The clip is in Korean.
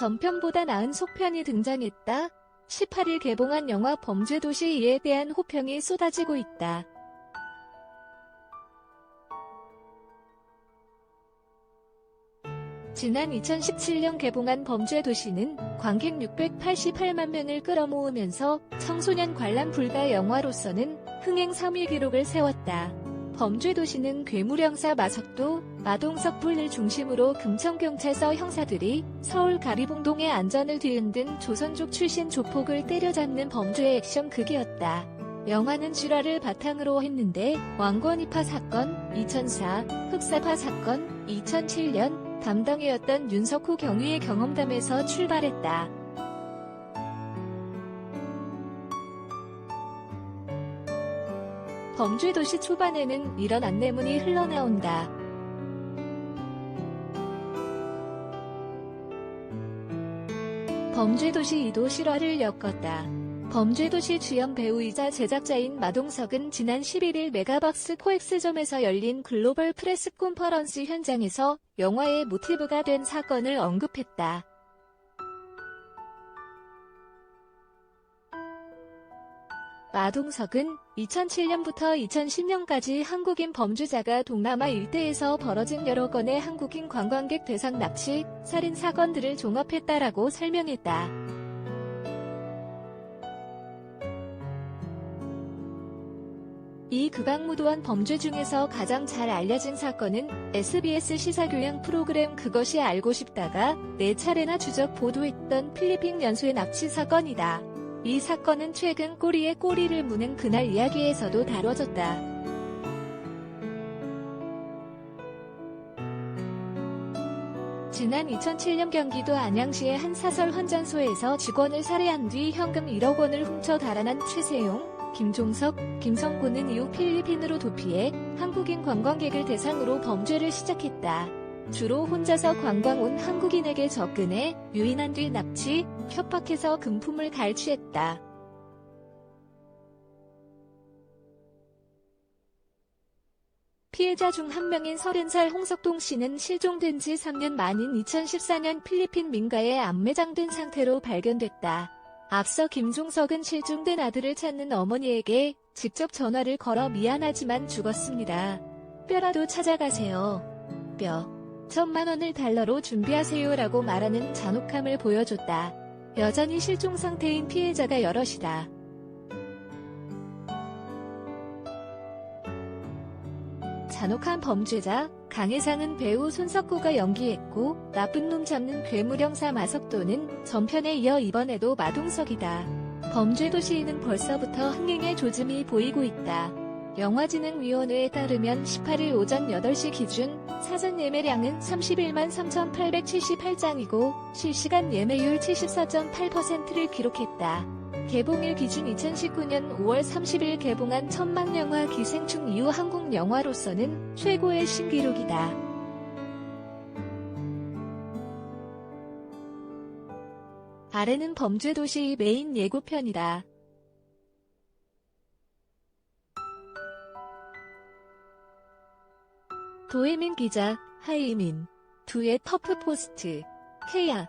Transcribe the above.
전편보다 나은 속편이 등장했다. 18일 개봉한 영화 범죄도시 2에 대한 호평이 쏟아지고 있다. 지난 2017년 개봉한 범죄도시는 관객 688만 명을 끌어모으면서 청소년 관람 불가 영화로서는 흥행 3위 기록을 세웠다. 범죄도시는 괴물 형사 마석도, 마동석 불을 중심으로 금천경찰서 형사들이 서울 가리봉동의 안전을 뒤흔든 조선족 출신 조폭을 때려잡는 범죄 액션 극이었다. 영화는 실화를 바탕으로 했는데 왕권이파 사건 2004, 흑사파 사건 2007년 담당이었던 윤석호 경위의 경험담에서 출발했다. 범죄도시 초반에는 이런 안내문이 흘러나온다. 범죄도시 2도 실화를 엮었다. 범죄도시 주연 배우이자 제작자인 마동석은 지난 11일 메가박스 코엑스점에서 열린 글로벌 프레스 콘퍼런스 현장에서 영화의 모티브가 된 사건을 언급했다. 마동석은 2007년부터 2010년까지 한국인 범죄자가 동남아 일대에서 벌어진 여러 건의 한국인 관광객 대상 납치, 살인 사건들을 종합했다라고 설명했다. 이 극악무도한 범죄 중에서 가장 잘 알려진 사건은 SBS 시사교양 프로그램 그것이 알고 싶다가 네 차례나 주적 보도했던 필리핀 연수의 납치 사건이다. 이 사건은 최근 꼬리에 꼬리를 무는 그날 이야기에서도 다뤄졌다. 지난 2007년 경기도 안양시의 한 사설 환전소에서 직원을 살해한 뒤 현금 1억 원을 훔쳐 달아난 최세용, 김종석, 김성곤은 이후 필리핀으로 도피해 한국인 관광객을 대상으로 범죄를 시작했다. 주로 혼자서 관광 온 한국인에게 접근해 유인한 뒤 납치, 협박해서 금품을 갈취했다. 피해자 중 한 명인 30살 홍석동 씨는 실종된 지 3년 만인 2014년 필리핀 민가에 암매장된 상태로 발견됐다. 앞서 김종석은 실종된 아들을 찾는 어머니에게 직접 전화를 걸어 미안하지만 죽었습니다. 뼈라도 찾아가세요. 뼈. 천만 원을 달러로 준비하세요라고 말하는 잔혹함을 보여줬다. 여전히 실종 상태인 피해자가 여럿이다. 잔혹한 범죄자 강혜상은 배우 손석구가 연기했고 나쁜 놈 잡는 괴물형사 마석도는 전편에 이어 이번에도 마동석이다. 범죄도시인은 벌써부터 흥행의 조짐이 보이고 있다. 영화진흥위원회에 따르면 18일 오전 8시 기준 사전 예매량은 31만 3,878장이고 실시간 예매율 74.8%를 기록했다. 개봉일 기준 2019년 5월 30일 개봉한 천만 영화 기생충 이후 한국 영화로서는 최고의 신기록이다. 아래는 범죄도시 메인 예고편이다. 도혜민 기자, 하이민, 두의 터프포스트, 케야,